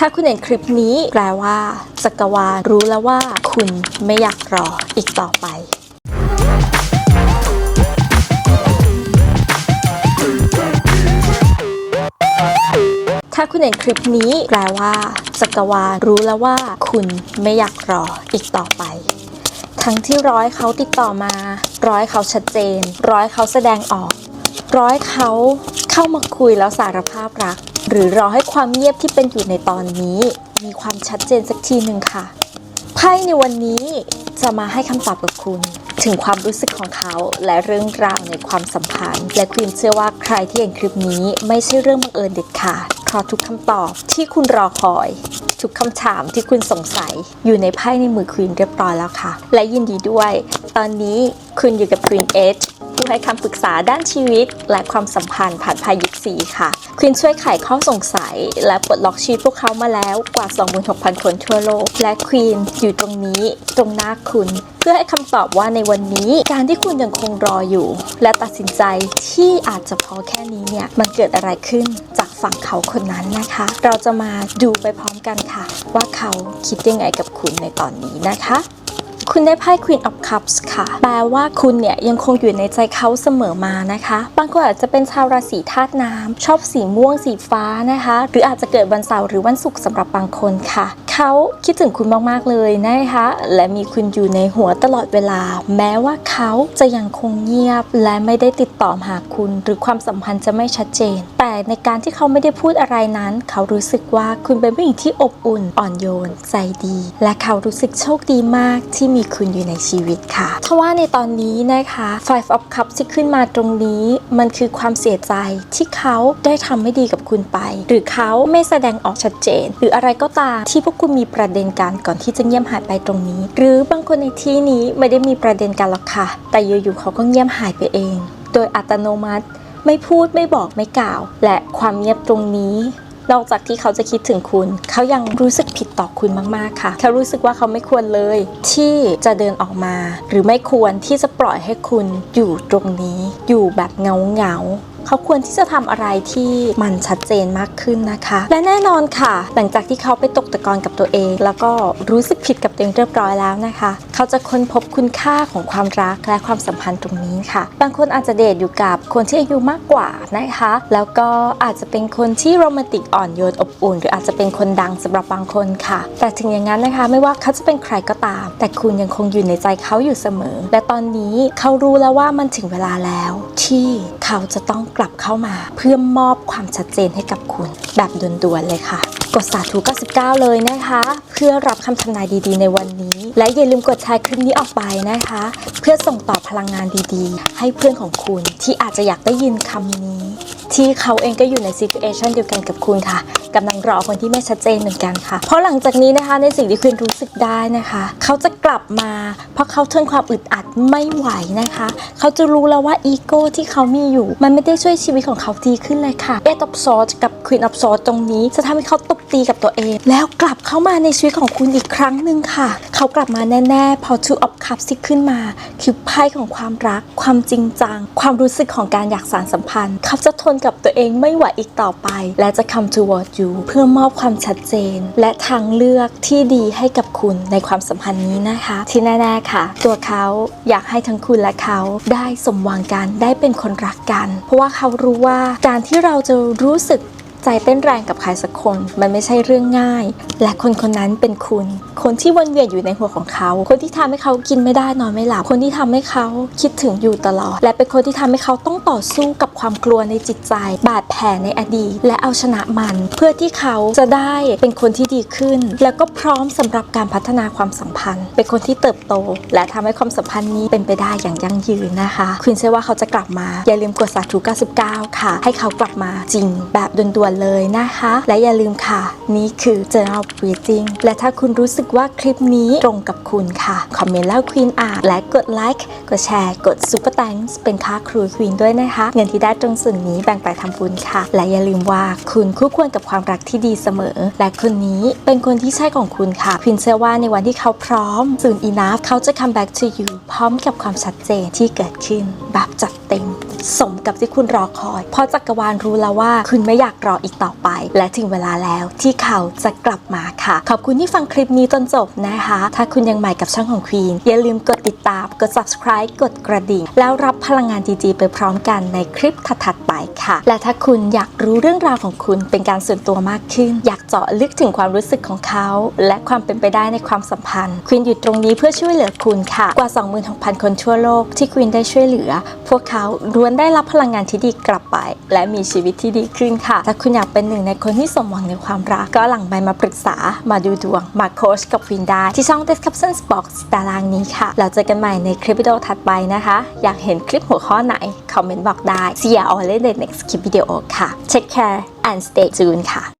ถ้าคุณเห็นคลิปนี้แปลว่าจักรวาลรู้แล้วว่า คุณไม่อยากรออีกต่อไปถ้าคุณเห็นคลิปนี้แปลว่าจักรวาลรู้แล้วว่า คุณไม่อยากรออีกต่อไป ทั้งที่ร้อยเขาติดต่อมา ร้อยเขาชัดเจน ร้อยเขาแสดงออก ร้อยเขาเข้ามาคุยแล้วสารภาพรัก หรือรอให้ความเงียบที่เป็นอยู่ในตอนนี้ มีความชัดเจนสักทีหนึ่งค่ะ ไพ่ในวันนี้จะมาให้คำตอบกับคุณ ถึงความรู้สึกของเขาและเรื่องราวในความสัมพันธ์ และคุณเชื่อว่าใครที่เห็นคลิปนี้ไม่ใช่เรื่องบังเอิญเด็ดขาดเพราะทุกคำตอบที่คุณรอคอย ทุกคำถามที่คุณสงสัย อยู่ในไพ่ในมือควีนเรียบร้อยแล้วค่ะ และยินดีด้วย ตอนนี้คุณอยู่กับ Queen Edge ผู้ให้คำปรึกษาด้านชีวิต และความสัมพันธ์ผ่านพายิปซีค่ะควีนช่วยไขข้อสงสัย และปลดล็อกชีวิตพวกเขามาแล้วกว่า 26,000 คนทั่วโลก และควีนอยู่ตรงนี้ ตรงหน้าคุณ เพื่อให้คำตอบว่าในวันนี้การที่คุณยังคงรออยู่ และตัดสินใจที่อาจจะพอแค่นี้เนี่ยมันเกิดอะไรขึ้นจากฝั่งเขาคนนั้นนะคะ เราจะมาดูไปพร้อมกันค่ะ ว่าเขาคิดยังไงกับคุณในตอนนี้นะคะ คุณได้ไพ่ Queen of Cups ค่ะ แปลว่าคุณเนี่ยยังคงอยู่ในใจเขาเสมอมานะคะ บางคนอาจจะเป็นชาวราศีธาตุน้ำชอบสีม่วงสีฟ้านะคะ หรืออาจจะเกิดวันเสาร์หรือวันศุกร์สำหรับบางคนค่ะเขาคิดถึงคุณมาก ๆ เลยนะคะ และมีคุณอยู่ในหัวตลอดเวลา แม้ว่าเขาจะยังคงเงียบ และไม่ได้ติดต่อมาหาคุณ หรือความสัมพันธ์จะไม่ชัดเจน แต่ในการที่เขาไม่ได้พูดอะไรนั้น เขารู้สึกว่าคุณเป็นผู้หญิงที่อบอุ่น อ่อนโยน ใจดี และเขารู้สึกโชคดีมากที่มีคุณอยู่ในชีวิตค่ะทว่าในตอนนี้นะคะ Five of Cups ที่ขึ้นมาตรงนี้ มันคือความเสียใจที่เขาได้ทำไม่ดีกับคุณไป หรือเขาไม่แสดงออกชัดเจน หรืออะไรก็ตามที่พวกคุณมีประเด็นกันก่อนที่จะเงียบหายไปตรงนี้ หรือบางคนในที่นี้ไม่ได้มีประเด็นกันหรอกค่ะ แต่อยู่ๆเขาก็เงียบหายไปเอง โดยอัตโนมัติ ไม่พูดไม่บอกไม่กล่าว และความเงียบตรงนี้ นอกจากที่เขาจะคิดถึงคุณ เขายังรู้สึกผิดต่อคุณมากๆค่ะ เขารู้สึกว่าเขาไม่ควรเลย ที่จะเดินออกมา หรือไม่ควรที่จะปล่อยให้คุณอยู่ตรงนี้ อยู่แบบเงาเงาๆเขาควรที่จะทำอะไรที่มันชัดเจนมากขึ้นนะคะ และแน่นอนค่ะ หลังจากที่เขาไปตกตะกอนกับตัวเอง แล้วก็รู้สึกผิดกับตัวเองเรียบร้อยแล้วนะคะ เขาจะค้นพบคุณค่าของความรักและความสัมพันธ์ตรงนี้ค่ะ บางคนอาจจะเดทอยู่กับคนที่อายุมากกว่านะคะ แล้วก็อาจจะเป็นคนที่โรแมนติกอ่อนโยนอบอุ่น หรืออาจจะเป็นคนดังสำหรับบางคนค่ะ แต่ถึงอย่างนั้นนะคะ ไม่ว่าเขาจะเป็นใครก็ตาม แต่คุณยังคงอยู่ในใจเขาอยู่เสมอ และตอนนี้เขารู้แล้วว่ามันถึงเวลาแล้ว ที่เขาจะต้องกลับเข้ามา เพื่อมอบความชัดเจนให้กับคุณ แบบด่วนๆเลยค่ะ กดสาธุ99 เลยนะคะ เพื่อรับคำทำนายดีๆ ในวันนี้ และอย่าลืมกดแชร์คลิปนี้ออกไปนะคะ เพื่อส่งต่อพลังงานดีๆ ให้เพื่อนของคุณที่อาจจะอยากได้ยินคำนี้ ที่เขาเองก็อยู่ในซี t u เอชันเดียวกันกับคุณค่ะกำลังรอคนที่ไม่ชัดเจนเหมือนกันค่ะ เพราะหลังจากนี้นะคะในสิ่งที่คุณรู้สึกได้นะคะ เขาจะกลับมา เพราะเขาทนความอึดอัดไม่ไหวนะคะ เขาจะรู้แล้วว่าอีโก้ที่เขามีอยู่ มันไม่ได้ช่วยชีวิตของเขาดีขึ้นเลยค่ะเอตอ f ซอ d กับควีนอ of ซอ d ตรงนี้จะทำให้เขาตบตีกับตัวเอง แล้วกลับเข้ามาในชีวิตของคุณอีกครั้งหนึ่งค่ะ เขากลับมาแน่ ๆ พอ two of cups ที่ขึ้นมา คือไพ่ของความรัก ความจริงจัง ความรู้สึกของการอยากสานสัมพันธ์ เขาจะทนกับตัวเองไม่ไหวอีกต่อไป และจะ come toward you เพื่อมอบความชัดเจน และทางเลือกที่ดีให้กับคุณในความสัมพันธ์นี้นะคะ ที่แน่ๆค่ะ ตัวเขาอยากให้ทั้งคุณและเขาได้สมหวังกันได้เป็นคนรักกัน เพราะว่าเขารู้ว่าการที่เราจะรู้สึก ใจเต้นแรงกับใครสักคน มันไม่ใช่เรื่องง่าย และคนคนนั้นเป็นคุณ คนที่วนเวียนอยู่ในหัวของเขา คนที่ทำให้เขากินไม่ได้นอนไม่หลับ คนที่ทำให้เขาคิดถึงอยู่ตลอด และเป็นคนที่ทำให้เขาต้องต่อสู้กับความกลัวในจิตใจ บาดแผลในอดีต และเอาชนะมัน เพื่อที่เขาจะได้เป็นคนที่ดีขึ้น แล้วก็พร้อมสำหรับการพัฒนาความสัมพันธ์ เป็นคนที่เติบโต และทำให้ความสัมพันธ์นี้เป็นไปได้อย่างยั่งยืนนะคะคุณเชื่อว่าเขาจะกลับมาอย่าลืมกดสาธุ99 ค่ะ ให้เขากลับมาจริงแบบด่วนๆเลยนะคะ และอย่าลืมค่ะ นี่คือ Journal Breathing และถ้าคุณรู้สึกว่าคลิปนี้ตรงกับคุณค่ะคอมเมนต์แล้วควีนอ่านและกดไลค์กดแชร์ กด Super Thanks เป็นค่าครูควีนด้วยนะคะ เงินที่ได้ตรงส่วนนี้แบ่งไปทำบุญค่ะ และอย่าลืมว่าคุณคู่ควรกับความรักที่ดีเสมอ และคนนี้เป็นคนที่ใช่ของคุณค่ะควีนเชื่อว่าในวันที่เขาพร้อม soon enough เขาจะ come back to you พร้อมกับความชัดเจนที่เกิดขึ้นแบบจัดเต็ม สมกับที่คุณรอคอย เพราะจักรวาลรู้แล้วว่า คุณไม่อยากรออีกต่อไป และถึงเวลาแล้วที่เขาจะกลับมาค่ะ ขอบคุณที่ฟังคลิปนี้จนจบนะคะ ถ้าคุณยังใหม่กับช่องของ Queen อย่าลืมกดติดตาม กด subscribe กดกระดิ่ง แล้วรับพลังงานดีๆไปพร้อมกันในคลิปถัดๆไปค่ะ และถ้าคุณอยากรู้เรื่องราวของคุณเป็นการส่วนตัวมากขึ้น อยากเจาะลึกถึงความรู้สึกของเขา และความเป็นไปได้ในความสัมพันธ์ Queen อยู่ตรงนี้เพื่อช่วยเหลือคุณค่ะ กว่า 26,000 คนทั่วโลกที่ Queen ได้ช่วยเหลือ พวกเขาล้วนได้รับพลังงานที่ดีกลับไป และมีชีวิตที่ดีขึ้นค่ะ ถ้าคุณอยากเป็นหนึ่งในคนที่สมหวังในความรัก ก็หลังไปมาปรึกษา มาดูดวง มาโค้ชกับวินได้ที่ช่อง description box ตารางนี้ค่ะ เราเจอกันใหม่ในคลิปวิดีโอถัดไปนะคะ อยากเห็นคลิปหัวข้อไหน คอมเมนต์บอกได้ See you all in the next คลิปวิดีโอค่ะ Take care and stay tuned ค่ะ